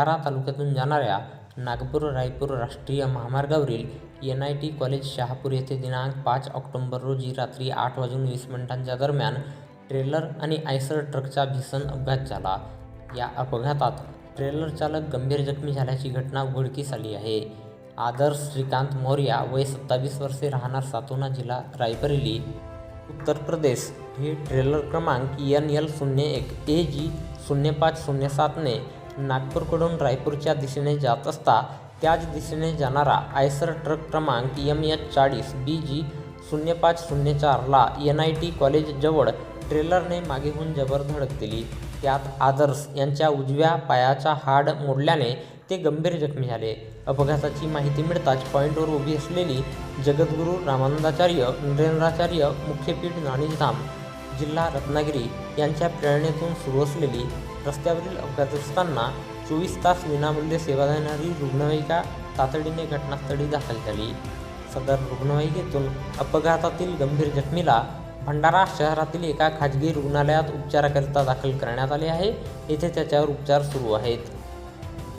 भंडारा तालुक्यातून जाणाऱ्या नागपूर रायपूर राष्ट्रीय महामार्गावरील N I T college Shahapur येथे दिनांक पाच ऑक्टोंबर रोजी रात्री आठ वाजून वीस मिनिटांच्या दरम्यान ट्रेलर आणि आयसर ट्रकचा भीषण अपघात झाला. या अपघातात ट्रेलर चालक गंभीर जखमी झाल्याची घटना उघडकीस आली आहे. आदर्श श्रीकांत मौर्या वय सत्तावीस वर्षे राहणार सातोना जिल्हा रायबरेली उत्तर प्रदेश. हे ट्रेलर क्रमांक एन एल शून्य एक ए जी शून्य पाच शून्य सातने नागपूरकडून रायपूरच्या दिशेने जात असता त्याच दिशेने जाणारा आयसर ट्रक क्रमांक एम एच चाळीस बी जी शून्य पाच शून्य चारला एन आय टी कॉलेजजवळ ट्रेलरने मागेहून जबर धडक दिली. त्यात आदर्श यांच्या उजव्या पायाचा हाड मोडल्याने ते गंभीर जखमी झाले. अपघाताची माहिती मिळताच पॉईंटवर उभी असलेली जगद्गुरू रामानंदाचार्य नरेंद्राचार्य मुख्यपीठ नाणीधाम जिल्हा रत्नागिरी यांच्या प्रेरणेतून सुरू असलेली रस्त्यावरील अपघातग्रस्तांना चोवीस तास विनामूल्य सेवा देणारी रुग्णवाहिका तातडीने घटनास्थळी दाखल झाली सदर रुग्णवाहिकेतून अपघातातील गंभीर जखमीला भंडारा शहरातील एका खाजगी रुग्णालयात उपचाराकरिता दाखल करण्यात आले आहे. येथे त्याच्यावर उपचार सुरू आहेत.